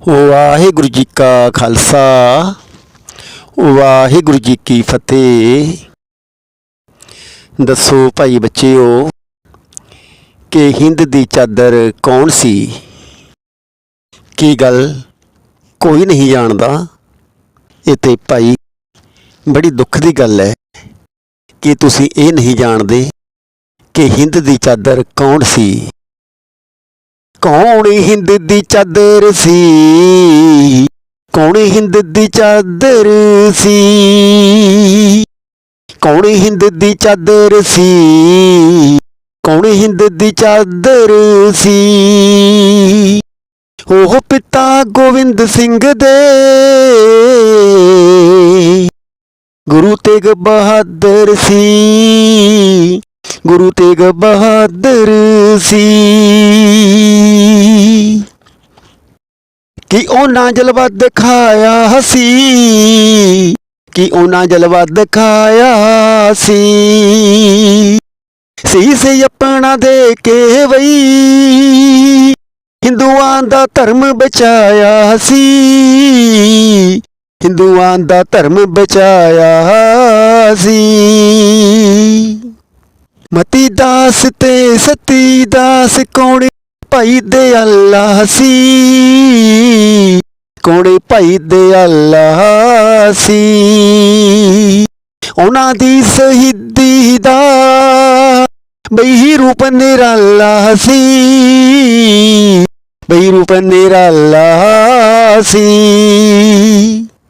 ਵਾਹਿਗੁਰੂ ਜੀ ਕਾ ਖਾਲਸਾ, ਵਾਹਿਗੁਰੂ ਜੀ ਕੀ ਫਤਿਹ। ਦੱਸੋ ਭਾਈ ਬੱਚਿਓ, ਕਿ ਹਿੰਦ ਦੀ ਚਾਦਰ ਕੌਣ ਸੀ? ਕੀ ਗੱਲ ਕੋਈ ਨਹੀਂ ਜਾਣਦਾ? ਇਹ ਤੇ ਭਾਈ ਬੜੀ ਦੁੱਖ ਦੀ ਗੱਲ ਹੈ ਕਿ ਤੁਸੀਂ ਇਹ ਨਹੀਂ ਜਾਣਦੇ ਕਿ ਹਿੰਦ ਦੀ ਚਾਦਰ ਕੌਣ ਸੀ। ਕੌਣ ਹਿੰਦ ਦੀ ਚਾਦਰ ਸੀ? ਕੌਣ ਹਿੰਦ ਦੀ ਚਾਦਰ ਸੀ? ਕੌਣ ਹਿੰਦ ਦੀ ਚਾਦਰ ਸੀ? ਕੌਣ ਹਿੰਦ ਦੀ ਚਾਦਰ ਸੀ? ਉਹ ਪਿਤਾ ਗੋਬਿੰਦ ਸਿੰਘ ਦੇ। ਗੁਰੂ ਤੇਗ ਬਹਾਦਰ ਸੀ। ਗੁਰੂ ਤੇਗ ਬਹਾਦਰ ਸੀ। ਕਿ ਉਹਨਾਂ ਜਲਵਾ ਦਿਖਾਇਆ ਸੀ, ਕਿ ਉਹਨਾਂ ਜਲਵਾ ਦਿਖਾਇਆ ਸੀ। ਸੀਸ ਆਪਣਾ ਦੇ ਕੇ ਵਈ, ਹਿੰਦੂਆਂ ਦਾ ਧਰਮ ਬਚਾਇਆ ਸੀ। ਹਿੰਦੂਆਂ ਦਾ ਧਰਮ ਬਚਾਇਆ ਸੀ। ਮਤੀ ਦਾਸ ਤੇ ਸਤੀ ਦਾਸ ਕੌਣ ਭਾਈ ਦੇ ਅੱਲਾ ਸੀ। ਕੌਣ ਭਾਈ ਦੇ ਅੱਲਾ ਸੀ। ਉਹਨਾਂ ਦੀ ਸ਼ਹੀਦੀ ਦਾ ਬਈ ਰੂਪ ਨਿਰਾਲਾ ਸੀ। ਬਈ ਰੂਪ ਨਿਰਾਲਾ ਸੀ।